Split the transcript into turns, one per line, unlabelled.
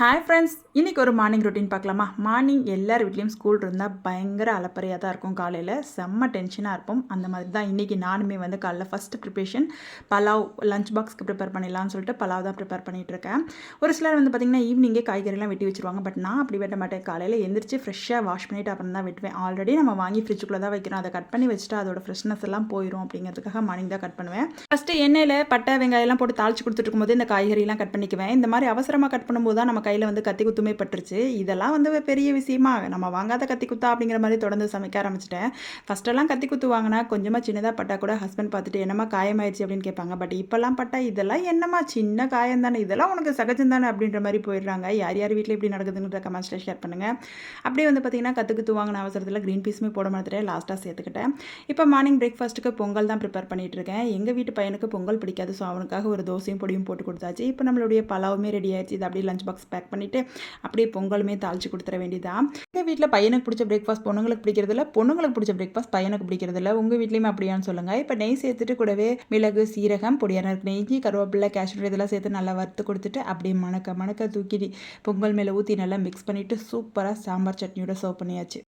Hi friends இன்றைக்கி ஒரு morning routine பார்க்கலாமா? மார்னிங் எல்லார் வீட்லேயும் ஸ்கூல் இருந்தால் பயங்கர அலப்பறையாக தான் இருக்கும் காலையில். செம்ம டென்ஷனாக இருப்போம். அந்த மாதிரி தான் இன்றைக்கி நானுமே வந்து காலைல ஃபஸ்ட்டு ப்ரிப்ரேஷன் பலாவ் லஞ்ச் பாக்ஸ்க்கு ப்ரிப்பேர் பண்ணிடலாம்னு சொல்லிட்டு பலாவ் தான் ப்ரிப்பேர் பண்ணிகிட்ருக்கேன் ஒரு சிலர் வந்து பார்த்திங்கன்னா ஈவினிங்கே காய்கறிலாம் வெட்டி வச்சுருவாங்க. பட் நான் அப்படி வெட்ட மாட்டேன். காலையில் எந்திரிச்சு ஃப்ரெஷ்ஷாக வாஷ் பண்ணிவிட்டு அப்புறம் தான் வெட்டுவேன். ஆல்ரெடி நம்ம வாங்கி ஃப்ரிட்ஜுக்குள்ளே தான் வைக்கிறோம். அதை கட் பண்ணி வச்சுட்டு அதோட ஃப்ரெஷ்னஸ் எல்லாம் போயிடும் அப்படிங்கிறதுக்காக மார்னிங் தான் கட் பண்ணுவேன். ஃபஸ்ட்டு எண்ணெயில் பட்டை வெங்காயம்லாம் போட்டு தாளிச்சு கொடுத்துட்டு இருக்கும்போது இந்த காய்கறிலாம் கட் பண்ணிக்குவேன். இந்த மாதிரி அவசரமாக கட் பண்ணும்போது தான் நம்ம கையில் வந்து கத்தி குத்துமே பட்டுருச்சு. இதெல்லாம் வந்து பெரிய விஷயமா. நம்ம வாங்காத கத்தி குத்தா அப்படிங்கிற மாதிரி தொடர்ந்து சமைக்க ஆரம்பிச்சிட்டேன். ஃபஸ்ட்டெல்லாம் கத்தி குத்து வாங்கினா கொஞ்சமாக சின்னதாக பட்டா கூட ஹஸ்பண்ட் பார்த்துட்டு என்னம்மா காயமாயிடுச்சு அப்படின்னு கேட்பாங்க. பட் இப்போல்லாம் பட்டா இதெல்லாம் என்னம்மா? சின்ன காயம் தானே. இதெல்லாம் உனக்கு சகஜம் தானே. அப்படின்ற மாதிரி போயிடுறாங்க. யார் யார் வீட்டில் இப்படி நடக்குதுன்ற கமெண்ட்ஸில் ஷேர் பண்ணுங்கள் அப்படியே வந்து பார்த்திங்கன்னா கற்று குத்து வாங்கின அவசரத்தில் க்ரீன் பீஸுமே போட மாட்டேன் லாஸ்ட்டாக சேர்த்துக்கிட்டேன். இப்போ மார்னிங் பிரேக்ஃபாஸ்ட்டுக்கு பொங்கல் தான் ப்ரிப்பேர் பண்ணிகிட்டு இருக்கேன். எங்கள் வீட்டு பையனுக்கு பொங்கல் பிடிக்காது. ஸோ அவனுக்காக ஒரு தோசையும் பொடியும் போட்டு கொடுத்தாச்சு. இப்போ நம்மளுடைய பலாவுமே ரெடி ஆயிடுச்சு இது அப்படியே லஞ்ச் பாக்ஸ் பேக் பண்ணிவிட்டு அப்படியே பொங்கலுமே தாளித்து கொடுத்துற வேண்டியதான் எங்கள் வீட்டில் பையனுக்கு பிடிச்ச பிரேக்ஃபாஸ்ட் பொண்ணுங்களுக்கு பிடிக்கிறதில்ல பொண்ணுங்களுக்கு பிடிச்ச பிரேக்ஃபாஸ்ட் பையனுக்கு பிடிக்கிறதில்ல உங்கள் வீட்லேயுமே அப்படியான்னு சொல்லுங்கள் இப்போ நெய் சேர்த்துட்டு கூடவே மிளகு சீரகம் பொடியான நெய் கருவேப்பிலை கேஷ்மீர் இதெல்லாம் சேர்த்து நல்லா வறுத்து கொடுத்துட்டு அப்படியே மணக்க மணக்க தூக்கி பொங்கல் மேலே ஊற்றி நல்லா மிக்ஸ் பண்ணிவிட்டு சூப்பராக சாம்பார் சட்னியோட சர்வ் பண்ணியாச்சு.